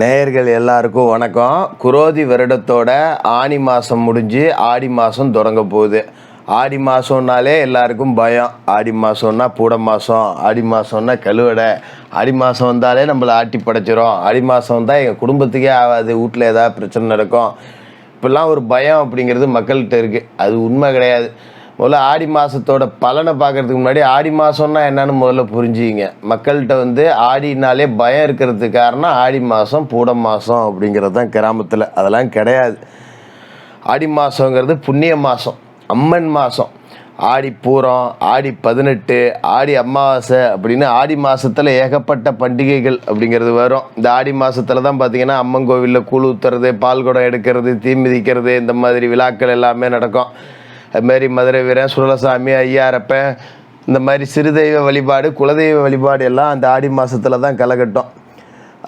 நேயர்கள் எல்லாருக்கும் வணக்கம். குரோதி வருடத்தோட ஆனி மாதம் முடிஞ்சு ஆடி மாதம் தொடங்க போகுது. ஆடி மாதம்னாலே எல்லாருக்கும் பயம். ஆடி மாதம்னா பூட மாதம் ஆடி மாதம்னா கழுவடை ஆடி மாதம் வந்தாலே நம்மளை ஆட்டி படைச்சிரும். ஆடி மாதம் வந்தால் எங்கள் குடும்பத்துக்கே ஆகாது வீட்டில் ஏதாவது பிரச்சனை நடக்கும். இப்போல்லாம் ஒரு பயம் அப்படிங்கிறது மக்கள்கிட்ட இருக்குது அது உண்மை கிடையாது. முதல்ல ஆடி மாதத்தோட பலனை பார்க்கறதுக்கு முன்னாடி ஆடி மாதம்னா என்னன்னு முதல்ல புரிஞ்சுக்கிங்க. மக்கள்கிட்ட வந்து ஆடினாலே பயம் இருக்கிறதுக்கு காரணம் ஆடி மாதம் பூட மாதம் அப்படிங்கிறது தான் கிராமத்தில். அதெல்லாம் கிடையாது. ஆடி மாதங்கிறது புண்ணிய மாதம் அம்மன் மாதம் ஆடி பூரம் ஆடி பதினெட்டு ஆடி அமாவாசை அப்படின்னு ஆடி மாதத்தில் ஏகப்பட்ட பண்டிகைகள் அப்படிங்கிறது வரும். இந்த ஆடி மாதத்தில் தான் பார்த்தீங்கன்னா அம்மன் கோவிலில் கூழ் ஊற்றுறது பால் குடம் எடுக்கிறது தீ மிதிக்கிறது இந்த மாதிரி விழாக்கள் எல்லாமே நடக்கும். அதுமாரி மதுரை வீரன் சுடலசாமி ஐயாரப்பன் இந்த மாதிரி சிறுதெய்வ வழிபாடு குலதெய்வ வழிபாடு எல்லாம் அந்த ஆடி மாதத்தில் தான் கலகட்டும்.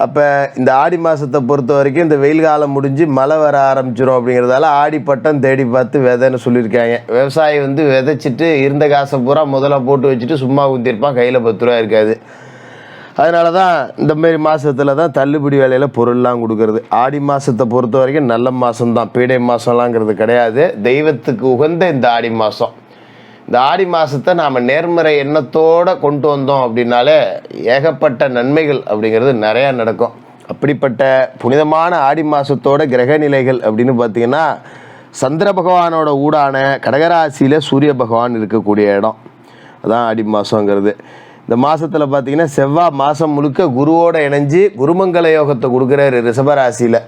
அப்போ இந்த ஆடி மாதத்தை பொறுத்த வரைக்கும் இந்த வெயில் காலம் முடிஞ்சு மழை வர ஆரம்பிச்சிடும் அப்படிங்கிறதால ஆடி பட்டம் தேடி பார்த்து விதைன்னு சொல்லியிருக்காங்க. விவசாயி வந்து விதைச்சிட்டு இருந்த காசை பூரா முதல்ல போட்டு வச்சுட்டு சும்மா ஊற்றிருப்பான் கையில் பத்து ரூபா இருக்காது. அதனால தான் இந்த மாதிரி மாதத்தில் தான் தள்ளுபடி வேலையில் பொருள்லாம் கொடுக்கறது. ஆடி மாதத்தை பொறுத்த வரைக்கும் நல்ல மாதம்தான் பீடை மாதம்லாங்கிறது கிடையாது. தெய்வத்துக்கு உகந்த இந்த ஆடி மாதம் இந்த ஆடி மாதத்தை நாம் நேர்மறை எண்ணத்தோடு கொண்டு வந்தோம் அப்படின்னாலே ஏகப்பட்ட நன்மைகள் அப்படிங்கிறது நிறையா நடக்கும். அப்படிப்பட்ட புனிதமான ஆடி மாதத்தோட கிரக நிலைகள் அப்படின்னு பார்த்தீங்கன்னா சந்திர பகவானோட ஊடான கடகராசியில் சூரிய பகவான் இருக்கக்கூடிய இடம். அதான் ஆடி மாதங்கிறது இந்த மாதத்தில் பார்த்தீங்கன்னா செவ்வாய் மாதம் முழுக்க குருவோட இணைஞ்சு குருமங்கல யோகத்தை கொடுக்குறாரு ரிஷபராசியில்.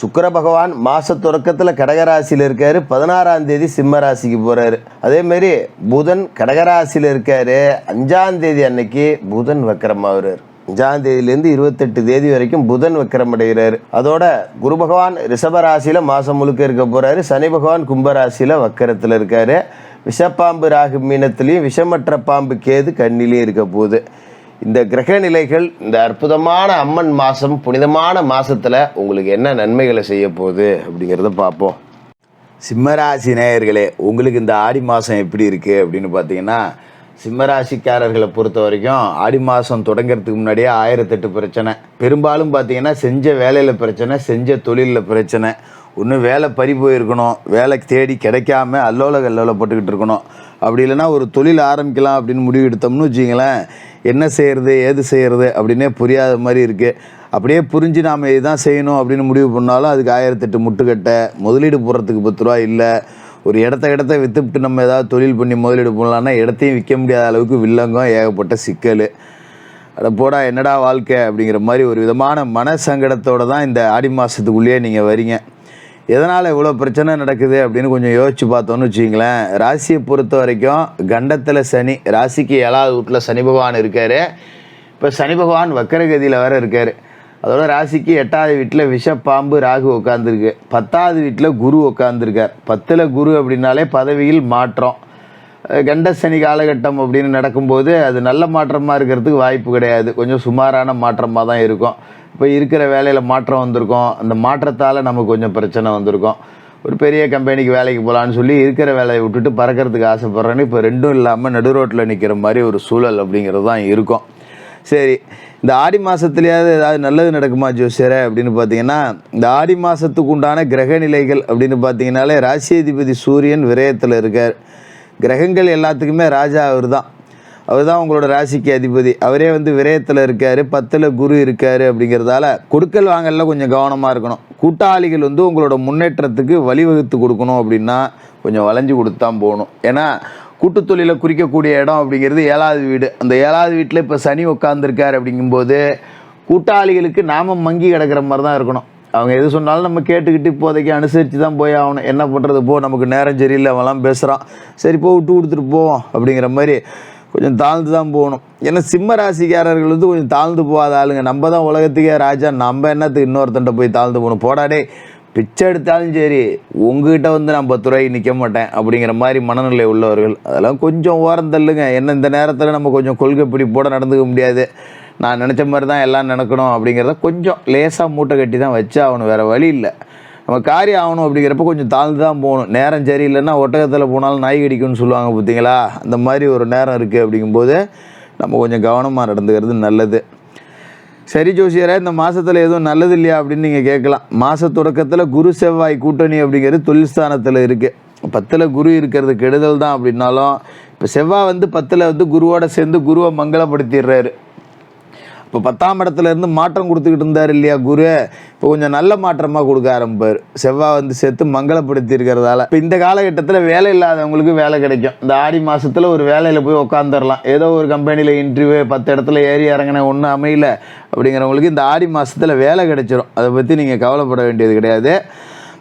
சுக்கர பகவான் மாத தொடக்கத்தில் கடகராசியில் இருக்கார் பதினாறாம் தேதி சிம்ம ராசிக்கு போறாரு. அதேமாரி புதன் கடகராசியில் இருக்கார் அஞ்சாம் தேதி அன்னைக்கு புதன் வக்கரமாகிறார் அஞ்சாம் தேதியிலேருந்து இருபத்தெட்டு தேதி வரைக்கும் புதன் வக்கரம் அடைகிறார். அதோட குரு பகவான் ரிஷப ராசியில முழுக்க இருக்க போகிறாரு சனி பகவான் கும்பராசியில் வக்கரத்தில் இருக்காரு. விஷப்பாம்பு ராகு மீனத்திலையும் விஷமற்ற பாம்பு கேது கண்ணிலையும் இருக்க போகுது. இந்த கிரக நிலைகள் இந்த அற்புதமான அம்மன் மாதம் புனிதமான மாதத்தில் உங்களுக்கு என்ன நன்மைகளை செய்ய போகுது அப்படிங்கிறத பார்ப்போம். சிம்மராசி நேயர்களே உங்களுக்கு இந்த ஆடி மாதம் எப்படி இருக்குது அப்படின்னு பார்த்தீங்கன்னா சிம்மராசிக்காரர்களை பொறுத்த வரைக்கும் ஆடி மாதம் தொடங்கிறதுக்கு முன்னாடியே ஆயிரத்தெட்டு பிரச்சனை. பெரும்பாலும் பார்த்தீங்கன்னா செஞ்ச வேலையில் பிரச்சனை செஞ்ச தொழிலில் பிரச்சனை. ஒன்று வேலை பறி போயிருக்கணும். வேலை தேடி கிடைக்காம அல்லோல கல்லோலப்பட்டுக்கிட்டு இருக்கணும். அப்படி இல்லைன்னா ஒரு தொழில் ஆரம்பிக்கலாம் அப்படின்னு முடிவு எடுத்தோம்னு வச்சிங்களேன் என்ன செய்கிறது ஏது செய்கிறது அப்படின்னே புரியாத மாதிரி இருக்குது அப்படியே புரிஞ்சு நாம் இதுதான் செய்யணும் அப்படின்னு முடிவு பண்ணாலும் அதுக்கு ஆயிரத்தெட்டு முட்டுக்கட்டை முதலீடு போடுறதுக்கு பத்து ரூபா இல்லை. ஒரு இடத்த இடத்த விற்றுவிட்டு நம்ம ஏதாவது தொழில் பண்ணி முதலீடு பண்ணலான்னா இடத்தையும் விற்க முடியாத அளவுக்கு வில்லங்கம் ஏகப்பட்ட சிக்கல். அட போடா என்னடா வாழ்க்கை அப்படிங்கிற மாதிரி ஒரு விதமான மன சங்கடத்தோட தான் இந்த ஆடி மாதத்துக்குள்ளேயே நீங்கள் வரீங்க. எதனால் இவ்வளோ பிரச்சனை நடக்குது அப்படின்னு கொஞ்சம் யோசிச்சு பார்த்தோன்னு வச்சிங்களேன் ராசியை பொறுத்த வரைக்கும் கண்டத்தில் சனி ராசிக்கு ஏழாவது வீட்டில் சனி பகவான் இருக்கார். இப்போ சனி பகவான் வக்கரகதியில் வேறு இருக்கார். அதோட ராசிக்கு எட்டாவது வீட்டில் விஷப்பாம்பு ராகு உட்காந்துருக்கு பத்தாவது வீட்டில் குரு உட்காந்துருக்கார் பத்தில் குரு அப்படின்னாலே பதவியில் மாற்றம். கண்ட சனி காலகட்டம் அப்படின்னு நடக்கும்போது அது நல்ல மாற்றமாக இருக்கிறதுக்கு வாய்ப்பு கிடையாது. கொஞ்சம் சுமாரான மாற்றமாக தான் இருக்கும். இப்போ இருக்கிற வேலையில் மாற்றம் வந்திருக்கும். அந்த மாற்றத்தால் நமக்கு கொஞ்சம் பிரச்சனை வந்திருக்கும். ஒரு பெரிய கம்பெனிக்கு வேலைக்கு போகலான்னு சொல்லி இருக்கிற வேலையை விட்டுட்டு பறக்கிறதுக்கு ஆசைப்பட்றேன்னு இப்போ ரெண்டும் இல்லாமல் நடு ரோட்டில் நிற்கிற மாதிரி ஒரு சூழல் அப்படிங்கிறது தான் இருக்கும். சரி இந்த ஆடி மாதத்துலையாவது ஏதாவது நல்லது நடக்குமா ஜோசியரை அப்படின்னு பார்த்தீங்கன்னா இந்த ஆடி மாதத்துக்கு உண்டான கிரக நிலைகள் அப்படின்னு பார்த்தீங்கன்னாலே ராசியாதிபதி சூரியன் விரயத்தில் இருக்கார். கிரகங்கள் எல்லாத்துக்குமே ராஜா அவர் தான் அவர் தான் உங்களோட ராசிக்கு அதிபதி. அவரே வந்து விரயத்தில் இருக்கார் பத்தில் குரு இருக்கார் அப்படிங்கிறதால கொடுக்கல் வாங்கல கொஞ்சம் கவனமாக இருக்கணும். கூட்டாளிகள் வந்து உங்களோட முன்னேற்றத்துக்கு வழிவகுத்து கொடுக்கணும் அப்படின்னா கொஞ்சம் வளைஞ்சு கொடுத்து தான் போகணும். ஏன்னா கூட்டு தொழிலை குறிக்கக்கூடிய இடம் அப்படிங்கிறது ஏழாவது வீடு. அந்த ஏழாவது வீட்டில் இப்போ சனி உட்காந்துருக்கார் அப்படிங்கும்போது கூட்டாளிகளுக்கு நாம் மங்கி கிடக்கிற மாதிரி தான் இருக்கணும். அவங்க எது சொன்னாலும் நம்ம கேட்டுக்கிட்டு இப்போதைக்கு அனுசரித்து தான் போய் ஆகணும். என்ன பண்ணுறது போ நமக்கு நேரம் சரியில்லை அவன்லாம் பேசுகிறான் சரி போ விட்டு கொடுத்துட்டு போவோம் அப்படிங்கிற மாதிரி கொஞ்சம் தாழ்ந்து தான் போகணும். ஏன்னா சிம்ம ராசிக்காரர்கள் வந்து கொஞ்சம் தாழ்ந்து போகாத ஆளுங்க. நம்ம தான் உலகத்துக்கே ராஜா. நம்ம என்னத்துக்கு இன்னொருத்தன்ட்ட போய் தாழ்ந்து போகணும்? போடாடே பிச்சை எடுத்தாலும் சரி உங்ககிட்ட வந்து நான் பத்து ரூபாய்க்கு நிற்க மாட்டேன் அப்படிங்கிற மாதிரி மனநிலை உள்ளவர்கள் அதெல்லாம் கொஞ்சம் ஓரம் தள்ளுங்க. என்ன இந்த நேரத்தில் நம்ம கொஞ்சம் கொள்கை பிடிப்போட நடந்துக்க முடியாது. நான் நினச்ச மாதிரி தான் எல்லாம் நடக்கணும் அப்படிங்கிறத கொஞ்சம் லேசாக மூட்டை கட்டி தான் வச்சு ஆகணும். வேறு வழி இல்லை. நம்ம காரியம் ஆகணும் அப்படிங்கிறப்ப கொஞ்சம் தாழ்ந்து தான் போகணும். நேரம் சரியில்லைன்னா ஒட்டகத்தில் போனாலும் நாய் கடிக்கும்னு சொல்லுவாங்க பார்த்தீங்களா? அந்த மாதிரி ஒரு நேரம் இருக்குது அப்படிங்கும்போது நம்ம கொஞ்சம் கவனமாக நடந்துக்கிறது நல்லது. சரி ஜோசியரா இந்த மாதத்தில் எதுவும் நல்லது இல்லையா அப்படின்னு நீங்கள் கேட்கலாம். மாத தொடக்கத்தில் குரு செவ்வாய் கூட்டணி அப்படிங்கிறது தொழில் ஸ்தானத்தில் இருக்குது பத்தில் குரு இருக்கிறது கெடுதல் தான் அப்படின்னாலும் இப்போ செவ்வாய் வந்து பத்தில் வந்து குருவோட சேர்ந்து குருவை மங்களப்படுத்திடுறாரு. இப்போ பத்தாம் இடத்துல இருந்து மாற்றம் கொடுத்துக்கிட்டு இருந்தார் இல்லையா குரு? இப்போ கொஞ்சம் நல்ல மாற்றமாக கொடுக்க ஆரம்பிப்பார். செவ்வாய் வந்து சேர்த்து மங்களப்படுத்தி இருக்கிறதால இப்போ இந்த காலகட்டத்தில் வேலை இல்லாதவங்களுக்கு வேலை கிடைக்கும். இந்த ஆடி மாதத்தில் ஒரு வேலையில் போய் உட்காந்துடலாம் ஏதோ ஒரு கம்பெனியில் இன்டர்வியூ பத்து இடத்துல ஏறி இறங்கின ஒன்றும் அமையல அப்படிங்கிறவங்களுக்கு இந்த ஆடி மாதத்தில் வேலை கிடைச்சிரும். அதை பற்றி நீங்கள் கவலைப்பட வேண்டியது கிடையாது.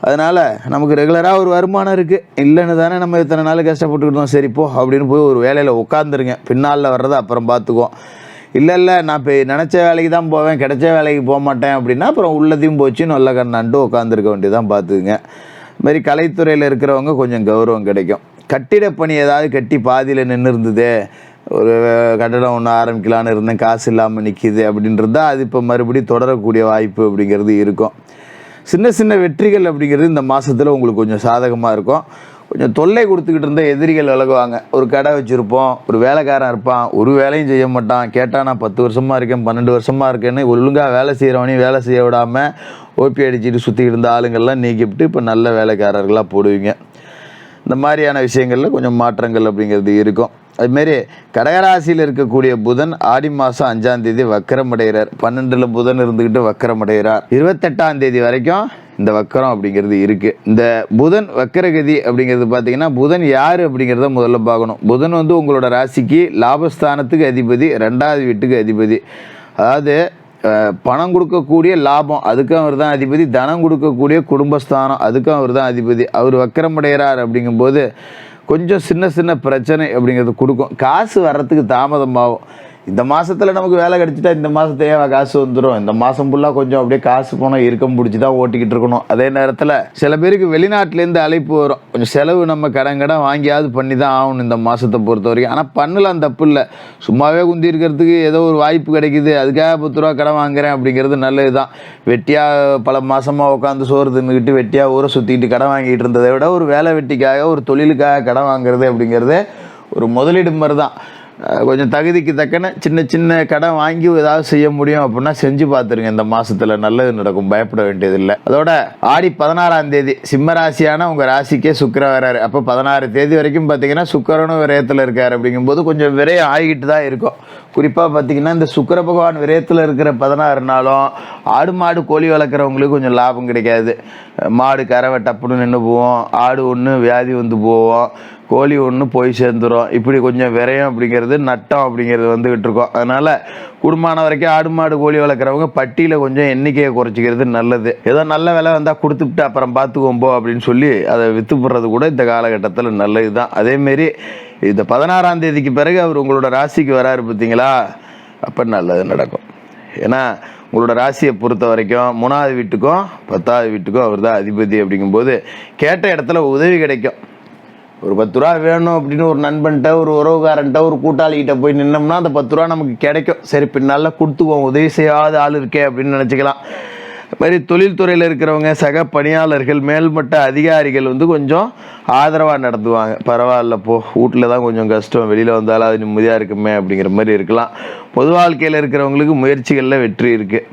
அதனால் நமக்கு ரெகுலராக ஒரு வருமானம் இருக்குது இல்லைன்னு தானே நம்ம இத்தனை நாள் கஷ்டப்பட்டுக்கிட்டோம் சரி போ அப்படின்னு போய் ஒரு வேலையில் உட்காந்துருங்க பின்னால் வர்றதை அப்புறம் பார்த்துக்குவோம். இல்லை இல்லை நான் இப்போ நினச்ச வேலைக்கு தான் போவேன் கிடைச்ச வேலைக்கு போக மாட்டேன் அப்படின்னா அப்புறம் உள்ளதையும் போச்சு நல்ல கண்ணாண்டு உட்காந்துருக்க வேண்டியதான் பார்த்துக்குங்க இதுமாதிரி கலைத்துறையில் இருக்கிறவங்க கொஞ்சம் கௌரவம் கிடைக்கும். கட்டிடப்பணி ஏதாவது கட்டி பாதியில் நின்று இருந்தது ஒரு கட்டடம் ஒன்று ஆரம்பிக்கலான்னு இருந்தேன் காசு இல்லாமல் நிற்கிது அப்படின்றதா அது இப்போ மறுபடியும் தொடரக்கூடிய வாய்ப்பு அப்படிங்கிறது இருக்கும். சின்ன சின்ன வெற்றிகள் அப்படிங்கிறது இந்த மாதத்தில் உங்களுக்கு கொஞ்சம் சாதகமாக இருக்கும். கொஞ்சம் தொல்லை கொடுத்துக்கிட்டு இருந்த எதிரிகள் விலகுவாங்க. ஒரு கடை வச்சுருப்போம் ஒரு வேலைக்காரன் இருப்பான் ஒரு வேலையும் செய்ய மாட்டான். கேட்டால் நான் பத்து வருஷமாக இருக்கேன் பன்னெண்டு வருஷமாக இருக்கேன்னு ஒழுங்காக வேலை செய்கிறவனையும் வேலை செய்ய விடாமல் ஓபி அடிச்சுட்டு சுற்றிக்கிட்டு இருந்த ஆளுங்கள்லாம் நீக்கிவிட்டு இப்போ நல்ல வேலைக்காரர்களாக போடுவீங்க. இந்த மாதிரியான விஷயங்களில் கொஞ்சம் மாற்றங்கள் அப்படிங்கிறது இருக்கும். அதுமாரி கடகராசியில் இருக்கக்கூடிய புதன் ஆடி மாதம் அஞ்சாம் தேதி வக்கரமடைகிறார். பன்னெண்டில் புதன் இருந்துக்கிட்டு வக்கரமடைகிறார். இருபத்தெட்டாம் தேதி வரைக்கும் இந்த வக்கரம் அப்படிங்கிறது இருக்குது இந்த புதன் வக்கரகதி அப்படிங்கிறது பார்த்தீங்கன்னா புதன் யார் அப்படிங்கிறத முதல்ல பார்க்கணும். புதன் வந்து உங்களோட ராசிக்கு லாபஸ்தானத்துக்கு அதிபதி ரெண்டாவது வீட்டுக்கு அதிபதி. அதாவது பணம் கொடுக்கக்கூடிய லாபம் அதுக்கும் அவர் தான் அதிபதி. தனம் கொடுக்கக்கூடிய குடும்பஸ்தானம் அதுக்கும் அவர் தான் அதிபதி. அவர் வக்கரமடைகிறார் அப்படிங்கும்போது கொஞ்சம் சின்ன சின்ன பிரச்சனை அப்படிங்கிறது கொடுக்கும். காசு வர்றதுக்கு தாமதமாகும். இந்த மாதத்தில் நமக்கு வேலை கிடச்சிட்டா இந்த மாதத்தையே காசு வந்துடும் இந்த மாதம் ஃபுல்லாக கொஞ்சம் அப்படியே காசு போனால் இறுக்கம் பிடிச்சி தான் ஓட்டிக்கிட்டு இருக்கணும். அதே நேரத்தில் சில பேருக்கு வெளிநாட்டிலேருந்து அழைப்பு வரும். கொஞ்சம் செலவு நம்ம கடன் கடன் வாங்கியாவது பண்ணி தான் ஆகணும் இந்த மாதத்தை பொறுத்த வரைக்கும் ஆனால் பண்ணலாம் தப்பு இல்லை சும்மாவே குந்தி இருக்கிறதுக்கு ஏதோ ஒரு வாய்ப்பு கிடைக்குது. அதுக்காக பத்து ரூபா கடன் வாங்குறேன் அப்படிங்கிறது நல்லது தான் வெட்டியாக பல மாதமாக உட்காந்து சோறு தின்னுக்கிட்டு வெட்டியாக ஊரை சுற்றிக்கிட்டு கடன் வாங்கிட்டு இருந்ததை விட ஒரு வேலை வெட்டிக்காக ஒரு தொழிலுக்காக கடன் வாங்குறது அப்படிங்கிறது ஒரு முதலீடு மாதிரி தான் கொஞ்சம் தகுதிக்கு தக்கன சின்ன சின்ன கடன் வாங்கி ஏதாவது செய்ய முடியும் அப்படின்னா செஞ்சு பார்த்துருங்க. இந்த மாசத்துல நல்லது நடக்கும். பயப்பட வேண்டியதில்லை. அதோட ஆடி பதினாறாம் தேதி சிம்ம ராசியான உங்க ராசிக்கே சுக்கிர வராரு. அப்போ பதினாறு தேதி வரைக்கும் பார்த்தீங்கன்னா சுக்கரனும் விரயத்தில் இருக்கார். அப்படிங்கும்போது கொஞ்சம் விரயம் ஆகிட்டு தான் இருக்கும். குறிப்பாக பார்த்தீங்கன்னா இந்த சுக்கர பகவான் விரயத்தில் இருக்கிற பதினாறு நாளும் ஆடு மாடு கோழி வளர்க்குறவங்களுக்கு கொஞ்சம் லாபம் கிடைக்காது. மாடு கறவை டப்புன்னு நின்று போவோம். ஆடு ஒன்று வியாதி வந்து போவோம். கோழி ஒன்று போய் சேர்ந்துரும். இப்படி கொஞ்சம் விரயம் அப்படிங்கிறது நட்டம் அப்படிங்கிறது வந்துக்கிட்டு இருக்கோம். அதனால் குடும்பமான வரைக்கும் ஆடு மாடு கோழி வளர்க்குறவங்க பட்டியில் கொஞ்சம் எண்ணிக்கையை குறைச்சிக்கிறது நல்லது. ஏதோ நல்ல விலை வந்தால் கொடுத்துட்டு அப்புறம் பார்த்துக்குவோம் போ அப்படின்னு சொல்லி அதை விற்று போடுறது கூட இந்த காலகட்டத்தில் நல்லது தான் அதேமாரி இந்த பதினாறாம் தேதிக்கு பிறகு அவர் உங்களோட ராசிக்கு வராரு பார்த்தீங்களா? அப்போ நல்லது நடக்கும். ஏன்னா உங்களோட ராசியை பொறுத்த வரைக்கும் மூணாவது வீட்டுக்கும் பத்தாவது வீட்டுக்கும் அவர் தான் அதிபதி அப்படிங்கும்போது கேட்ட இடத்துல உதவி கிடைக்கும். ஒரு பத்து ரூபா வேணும் அப்படின்னு ஒரு நண்பன்கிட்ட ஒரு உறவுக்காரன்ட்ட ஒரு கூட்டாளிகிட்ட போய் நின்னோம்னா அந்த பத்து ரூபா நமக்கு கிடைக்கும். சரி பின்னால் கொடுத்துக்குவோம். உதவி செய்யாத ஆள் இருக்கே அப்படின்னு நினச்சிக்கலாம். அது மாதிரி தொழில்துறையில் இருக்கிறவங்க சக பணியாளர்கள் மேல்மட்ட அதிகாரிகள் வந்து கொஞ்சம் ஆதரவாக நடத்துவாங்க. பரவாயில்ல போ. வீட்டில் தான் கொஞ்சம் கஷ்டம். வெளியில் வந்தாலும் அது நிம்மதியாக இருக்குமே அப்படிங்கிற மாதிரி இருக்கலாம். பொது வாழ்க்கையில் இருக்கிறவங்களுக்கு முயற்சிகளில் வெற்றி இருக்குது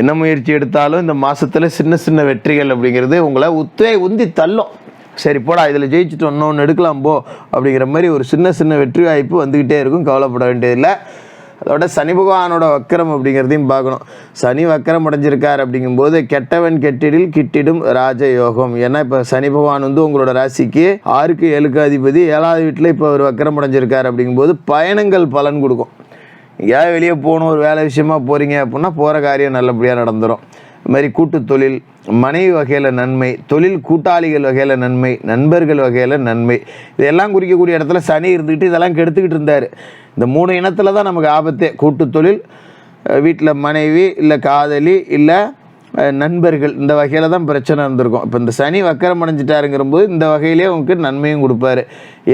என்ன முயற்சி எடுத்தாலும் இந்த மாதத்தில் சின்ன சின்ன வெற்றிகள் அப்படிங்கிறது உங்களை உத்தே உந்தி தள்ளும். சரி போடா இதில் ஜெயிச்சுட்டு ஒன்று எடுக்கலாம் போ அப்படிங்கிற மாதிரி ஒரு சின்ன சின்ன வெற்றி வாய்ப்பு வந்துக்கிட்டே இருக்கும். கவலைப்பட வேண்டியதில்லை. அதோட சனி பகவானோட வக்கரம் அப்படிங்கிறதையும் பார்க்கணும். சனி வக்கரம் அடைஞ்சிருக்கார் அப்படிங்கும்போது கெட்டவன் கெட்டிடில் கிட்டிடும் ராஜ யோகம் ஏன்னா இப்போ சனி பகவான் வந்து உங்களோட ராசிக்கு ஆறுக்கு ஏழுக்கு அதிபதி ஏழாவது வீட்டில் இப்போ அவர் வக்கரம் அடைஞ்சிருக்கார் அப்படிங்கும்போது பயணங்கள் பலன் கொடுக்கும். எங்கேயாவது வெளியே போகணும் ஒரு வேலை விஷயமா போகிறீங்க அப்படின்னா போகிற காரியம் நல்லபடியாக நடந்துடும் இது மாதிரி கூட்டு தொழில் மனைவி வகையில் நன்மை தொழில் கூட்டாளிகள் வகையில் நன்மை நண்பர்கள் வகையில் நன்மை. இதெல்லாம் குறிக்கக்கூடிய இடத்துல சனி இருந்துக்கிட்டு இதெல்லாம் கெடுத்துக்கிட்டு இருந்தார். இந்த மூணு இனத்தில் தான் நமக்கு ஆபத்தே. கூட்டு தொழில் வீட்டில் மனைவி இல்லை காதலி இல்லை நண்பர்கள். இந்த வகையில் தான் பிரச்சனை இருந்திருக்கும். இப்போ இந்த சனி வக்கரம் அடைஞ்சிட்டாருங்கிறபோது இந்த வகையிலே உங்களுக்கு நன்மையும் கொடுப்பாரு.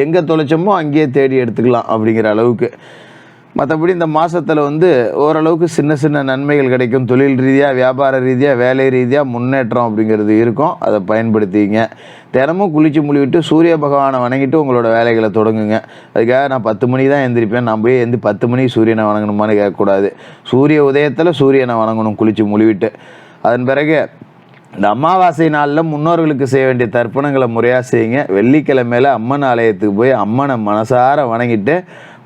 எங்கே தொலைச்சோமோ அங்கேயே தேடி எடுத்துக்கலாம் அப்படிங்கிற அளவுக்கு. மற்றபடி இந்த மாதத்தில் வந்து ஓரளவுக்கு சின்ன சின்ன நன்மைகள் கிடைக்கும். தொழில் ரீதியாக வியாபார ரீதியாக வேலை ரீதியாக முன்னேற்றம் அப்படிங்கிறது இருக்கும். அதை பயன்படுத்திங்க தினமும் குளித்து முழுவிட்டு சூரிய பகவானை வணங்கிட்டு உங்களோட வேலைகளை தொடங்குங்க. அதுக்காக நான் பத்து மணி தான் எந்திரிப்பேன். நான் போய் எந்தி பத்து மணிக்கு சூரியனை வணங்கணுமான்னு கேட்கக்கூடாது. சூரிய உதயத்தில் சூரியனை வணங்கணும் குளிச்சு முழுவிட்டு அதன் பிறகு இந்த அமாவாசை நாளில் முன்னோர்களுக்கு செய்ய வேண்டிய தர்ப்பணங்களை முறையாக செய்யுங்க. வெள்ளிக்கிழமையில் அம்மன் ஆலயத்துக்கு போய் அம்மனை மனசார வணங்கிட்டு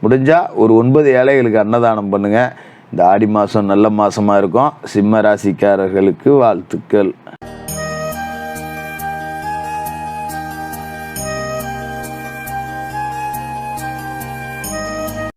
முடிஞ்சால் ஒரு ஒன்பது ஏழைகளுக்கு அன்னதானம் பண்ணுங்கள் இந்த ஆடி மாதம் நல்ல மாதமாக இருக்கும். சிம்ம ராசிக்காரர்களுக்கு வாழ்த்துக்கள்.